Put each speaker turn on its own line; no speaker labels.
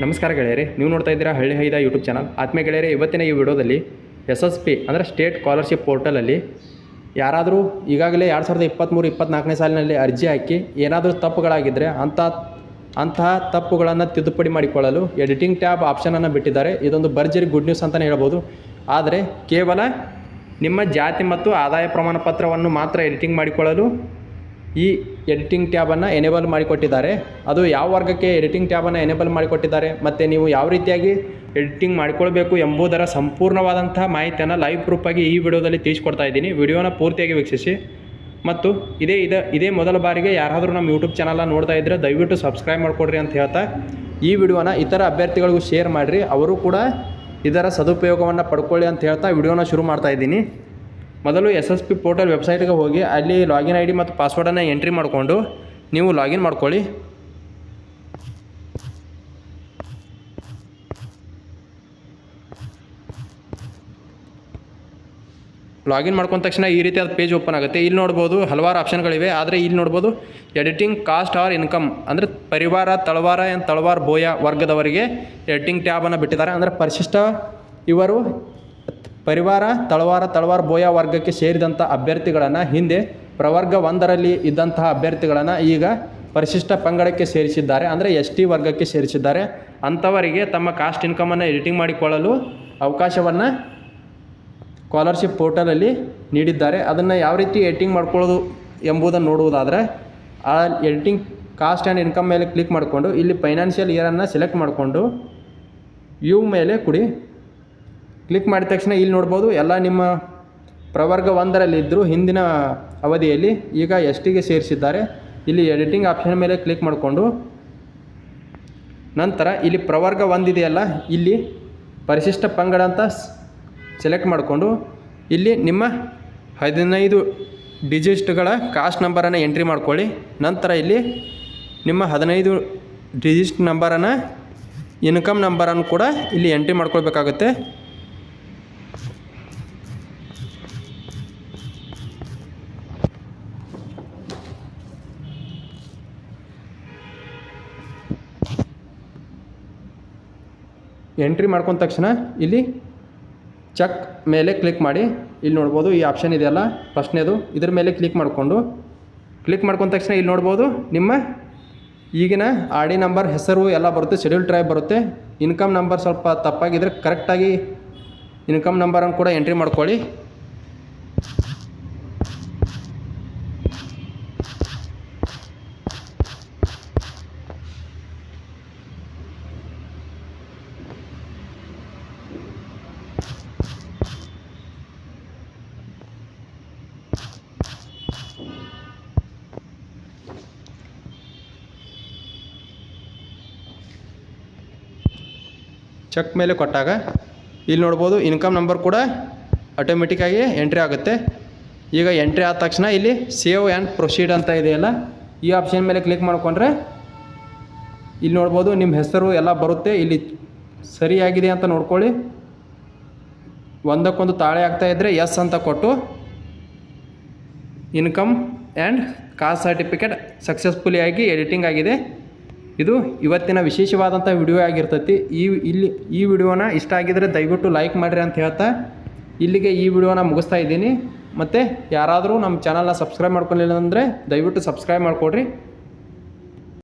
ನಮಸ್ಕಾರ ಗೆಳೆಯರಿ, ನೀವು ನೋಡ್ತಾ ಇದ್ದೀರಾ ಹಳ್ಳಿ ಹೈದ ಯೂಟ್ಯೂಬ್ ಚಾನಲ್. ಆತ್ಮೀಯ ಗೆಳೆಯರಿ, ಇವತ್ತಿನ ಈ ವಿಡಿಯೋದಲ್ಲಿ ಎಸ್ ಎಸ್ ಪಿ ಅಂದರೆ ಸ್ಟೇಟ್ ಸ್ಕಾಲರ್ಶಿಪ್ ಪೋರ್ಟಲಲ್ಲಿ ಯಾರಾದರೂ ಈಗಾಗಲೇ ಎರಡು ಸಾವಿರದ ಇಪ್ಪತ್ತ್ಮೂರು ಇಪ್ಪತ್ತ್ನಾಲ್ಕನೇ ಸಾಲಿನಲ್ಲಿ ಅರ್ಜಿ ಹಾಕಿ ಏನಾದರೂ ತಪ್ಪುಗಳಾಗಿದ್ದರೆ ಅಂಥ ಅಂತಹ ತಪ್ಪುಗಳನ್ನು ತಿದ್ದುಪಡಿ ಮಾಡಿಕೊಳ್ಳಲು ಎಡಿಟಿಂಗ್ ಟ್ಯಾಬ್ ಆಪ್ಷನನ್ನು ಬಿಟ್ಟಿದ್ದಾರೆ. ಇದೊಂದು ಭರ್ಜರಿ ಗುಡ್ ನ್ಯೂಸ್ ಅಂತಲೇ ಹೇಳ್ಬೋದು. ಆದರೆ ಕೇವಲ ನಿಮ್ಮ ಜಾತಿ ಮತ್ತು ಆದಾಯ ಪ್ರಮಾಣ ಪತ್ರವನ್ನು ಮಾತ್ರ ಎಡಿಟಿಂಗ್ ಮಾಡಿಕೊಳ್ಳಲು ಈ ಎಡಿಟಿಂಗ್ ಟ್ಯಾಬನ್ನು ಎನೇಬಲ್ ಮಾಡಿಕೊಟ್ಟಿದ್ದಾರೆ. ಅದು ಯಾವ ವರ್ಗಕ್ಕೆ ಎಡಿಟಿಂಗ್ ಟ್ಯಾಬನ್ನು ಎನೇಬಲ್ ಮಾಡಿಕೊಟ್ಟಿದ್ದಾರೆ ಮತ್ತು ನೀವು ಯಾವ ರೀತಿಯಾಗಿ ಎಡಿಟಿಂಗ್ ಮಾಡಿಕೊಳ್ಬೇಕು ಎಂಬುದರ ಸಂಪೂರ್ಣವಾದಂಥ ಮಾಹಿತಿಯನ್ನು ಲೈವ್ ಪ್ರೂಫಾಗಿ ಈ ವಿಡಿಯೋದಲ್ಲಿ ತಿಳಿಸ್ಕೊಡ್ತಾ ಇದ್ದೀನಿ. ವಿಡಿಯೋನ ಪೂರ್ತಿಯಾಗಿ ವೀಕ್ಷಿಸಿ. ಮತ್ತು ಇದೇ ಇದ, ಇದೇ ಮೊದಲ ಬಾರಿಗೆ ಯಾರಾದರೂ ನಮ್ಮ ಯೂಟ್ಯೂಬ್ ಚಾನಲ್ನ ನೋಡ್ತಾ ಇದ್ದರೆ ದಯವಿಟ್ಟು ಸಬ್ಸ್ಕ್ರೈಬ್ ಮಾಡಿಕೊಡ್ರಿ ಅಂತ ಹೇಳ್ತಾ ಈ ವಿಡಿಯೋನ ಇತರ ಅಭ್ಯರ್ಥಿಗಳಿಗೂ ಶೇರ್ ಮಾಡಿರಿ. ಅವರು ಕೂಡ ಇದರ ಸದುಪಯೋಗವನ್ನು ಪಡ್ಕೊಳ್ಳಿ ಅಂತ ಹೇಳ್ತಾ ವಿಡಿಯೋನ ಶುರು ಮಾಡ್ತಾ ಇದ್ದೀನಿ. ಮೊದಲು ಎಸ್ ಎಸ್ ಪಿ ಪೋರ್ಟಲ್ ವೆಬ್ಸೈಟ್ಗೆ ಹೋಗಿ ಅಲ್ಲಿ ಲಾಗಿನ್ ಐ ಡಿ ಮತ್ತು ಪಾಸ್ವರ್ಡನ್ನು ಎಂಟ್ರಿ ಮಾಡಿಕೊಂಡು ನೀವು ಲಾಗಿನ್ ಮಾಡ್ಕೊಳ್ಳಿ. ಲಾಗಿನ್ ಮಾಡ್ಕೊಂಡ ತಕ್ಷಣ ಈ ರೀತಿಯಾದ ಪೇಜ್ ಓಪನ್ ಆಗುತ್ತೆ. ಇಲ್ಲಿ ನೋಡ್ಬೋದು ಹಲವಾರು ಆಪ್ಷನ್ಗಳಿವೆ ಆದರೆ ಇಲ್ಲಿ ನೋಡ್ಬೋದು ಎಡಿಟಿಂಗ್ ಕಾಸ್ಟ್ ಆರ್ ಇನ್ಕಮ್ ಅಂದರೆ ಪರಿವಾರ, ತಳವಾರ ಏನು ತಳವಾರ ಬೋಯ ವರ್ಗದವರಿಗೆ ಎಡಿಟಿಂಗ್ ಟ್ಯಾಬನ್ನು ಬಿಟ್ಟಿದ್ದಾರೆ. ಅಂದರೆ ಪರಿಶಿಷ್ಟ ಇವರು ಪರಿವಾರ, ತಳವಾರ ತಳವಾರ ಬೋಯ ವರ್ಗಕ್ಕೆ ಸೇರಿದಂಥ ಅಭ್ಯರ್ಥಿಗಳನ್ನು ಹಿಂದೆ ಪ್ರವರ್ಗ ಒಂದರಲ್ಲಿ ಇದ್ದಂತಹ ಅಭ್ಯರ್ಥಿಗಳನ್ನು ಈಗ ಪರಿಶಿಷ್ಟ ಪಂಗಡಕ್ಕೆ ಸೇರಿಸಿದ್ದಾರೆ. ಅಂದರೆ ಎಸ್ ಟಿ ವರ್ಗಕ್ಕೆ ಸೇರಿಸಿದ್ದಾರೆ. ಅಂಥವರಿಗೆ ತಮ್ಮ ಕಾಸ್ಟ್ ಇನ್ಕಮನ್ನು ಎಡಿಟಿಂಗ್ ಮಾಡಿಕೊಳ್ಳಲು ಅವಕಾಶವನ್ನು ಸ್ಕಾಲರ್ಶಿಪ್ ಪೋರ್ಟಲಲ್ಲಿ ನೀಡಿದ್ದಾರೆ. ಅದನ್ನು ಯಾವ ರೀತಿ ಎಡಿಟಿಂಗ್ ಮಾಡ್ಕೊಳ್ಳೋದು ಎಂಬುದನ್ನು ನೋಡುವುದಾದರೆ, ಆ ಎಡಿಟಿಂಗ್ ಕಾಸ್ಟ್ ಆ್ಯಂಡ್ ಇನ್ಕಮ್ ಮೇಲೆ ಕ್ಲಿಕ್ ಮಾಡಿಕೊಂಡು ಇಲ್ಲಿ ಫೈನಾನ್ಷಿಯಲ್ ಇಯರನ್ನು ಸೆಲೆಕ್ಟ್ ಮಾಡಿಕೊಂಡು ವ್ಯೂ ಮೇಲೆ ಕುಡಿ ಕ್ಲಿಕ್ ಮಾಡಿದ ತಕ್ಷಣ ಇಲ್ಲಿ ನೋಡ್ಬೋದು ಎಲ್ಲ ನಿಮ್ಮ ಪ್ರವರ್ಗ ಒಂದರಲ್ಲಿದ್ದರೂ ಹಿಂದಿನ ಅವಧಿಯಲ್ಲಿ ಈಗ ಎಸ್ ಟಿಗೆ ಸೇರಿಸಿದ್ದಾರೆ. ಇಲ್ಲಿ ಎಡಿಟಿಂಗ್ ಆಪ್ಷನ್ ಮೇಲೆ ಕ್ಲಿಕ್ ಮಾಡಿಕೊಂಡು ನಂತರ ಇಲ್ಲಿ ಪ್ರವರ್ಗ ಒಂದಿದೆಯಲ್ಲ, ಇಲ್ಲಿ ಪರಿಶಿಷ್ಟ ಪಂಗಡ ಅಂತ ಸೆಲೆಕ್ಟ್ ಮಾಡಿಕೊಂಡು ಇಲ್ಲಿ ನಿಮ್ಮ ಹದಿನೈದು ಡಿಜಿಸ್ಟ್ಗಳ ಕಾಸ್ಟ್ ನಂಬರನ್ನು ಎಂಟ್ರಿ ಮಾಡ್ಕೊಳ್ಳಿ. ನಂತರ ಇಲ್ಲಿ ನಿಮ್ಮ ಹದಿನೈದು ಡಿಜಿಸ್ಟ್ ನಂಬರನ್ನು, ಇನ್ಕಮ್ ನಂಬರನ್ನು ಕೂಡ ಇಲ್ಲಿ ಎಂಟ್ರಿ ಮಾಡ್ಕೊಳ್ಬೇಕಾಗುತ್ತೆ. ಎಂಟ್ರಿ ಮಾಡ್ಕೊಂಡ ತಕ್ಷಣ ಇಲ್ಲಿ ಚೆಕ್ ಮೇಲೆ ಕ್ಲಿಕ್ ಮಾಡಿ. ಇಲ್ಲಿ ನೋಡ್ಬೋದು ಈ ಆಪ್ಷನ್ ಇದೆಯಲ್ಲ ಫಸ್ಟ್ನೇದು. ಇದ್ರ ಮೇಲೆ ಕ್ಲಿಕ್ ಮಾಡಿಕೊಂಡು. ಕ್ಲಿಕ್ ಮಾಡ್ಕೊಂಡ ತಕ್ಷಣ ಇಲ್ಲಿ ನೋಡ್ಬೋದು, ನಿಮ್ಮ ಈಗಿನ ಆರ್ ಡಿ ನಂಬರ್ ಹೆಸರು ಎಲ್ಲ ಬರುತ್ತೆ ಶೆಡ್ಯೂಲ್ ಟ್ರೈಬ್ ಬರುತ್ತೆ. ಇನ್ಕಮ್ ನಂಬರ್ ಸ್ವಲ್ಪ ತಪ್ಪಾಗಿದ್ದರೆ ಕರೆಕ್ಟಾಗಿ ಇನ್ಕಮ್ ನಂಬರನ್ನು ಕೂಡ ಎಂಟ್ರಿ ಮಾಡ್ಕೊಳ್ಳಿ. ಚೆಕ್ ಮೇಲೆ ಕೊಟ್ಟಾಗ ಇಲ್ಲಿ ನೋಡ್ಬೋದು ಇನ್ಕಮ್ ನಂಬರ್ ಕೂಡ ಆಟೋಮೆಟಿಕ್ಕಾಗಿ ಎಂಟ್ರಿ ಆಗುತ್ತೆ. ಈಗ ಎಂಟ್ರಿ ಆದ ತಕ್ಷಣ ಇಲ್ಲಿ ಸೇವ್ ಆ್ಯಂಡ್ ಪ್ರೊಸೀಡ್ ಅಂತ ಇದೆಯಲ್ಲ, ಈ ಆಪ್ಷನ್ ಮೇಲೆ ಕ್ಲಿಕ್ ಮಾಡಿಕೊಂಡ್ರೆ ಇಲ್ಲಿ ನೋಡ್ಬೋದು ನಿಮ್ಮ ಹೆಸರು ಎಲ್ಲ ಬರುತ್ತೆ. ಇಲ್ಲಿ ಸರಿಯಾಗಿದೆ ಅಂತ ನೋಡ್ಕೊಳ್ಳಿ. ಒಂದಕ್ಕೊಂದು ತಾಳೆ ಆಗ್ತಾ ಇದ್ದರೆ ಎಸ್ ಅಂತ ಕೊಟ್ಟು income and caste certificate successfully ಆಗಿ ಎಡಿಟಿಂಗ್ ಆಗಿದೆ. ಇದು ಇವತ್ತಿನ ವಿಶೇಷವಾದಂಥ ವಿಡಿಯೋ ಆಗಿರ್ತೈತಿ. ಈ ಇಲ್ಲಿ ಈ ವಿಡಿಯೋನ ಇಷ್ಟ ಆಗಿದರೆ ದಯವಿಟ್ಟು ಲೈಕ್ ಮಾಡಿರಿ ಅಂತ ಹೇಳ್ತಾ ಇಲ್ಲಿಗೆ ಈ ವಿಡಿಯೋನ ಮುಗಿಸ್ತಾ ಇದ್ದೀನಿ. ಮತ್ತು ಯಾರಾದರೂ ನಮ್ಮ ಚಾನಲ್ನ ಸಬ್ಸ್ಕ್ರೈಬ್ ಮಾಡ್ಕೊಳ್ಳಿಲ್ಲ ಅಂದರೆ ದಯವಿಟ್ಟು ಸಬ್ಸ್ಕ್ರೈಬ್ ಮಾಡಿಕೊಡ್ರಿ.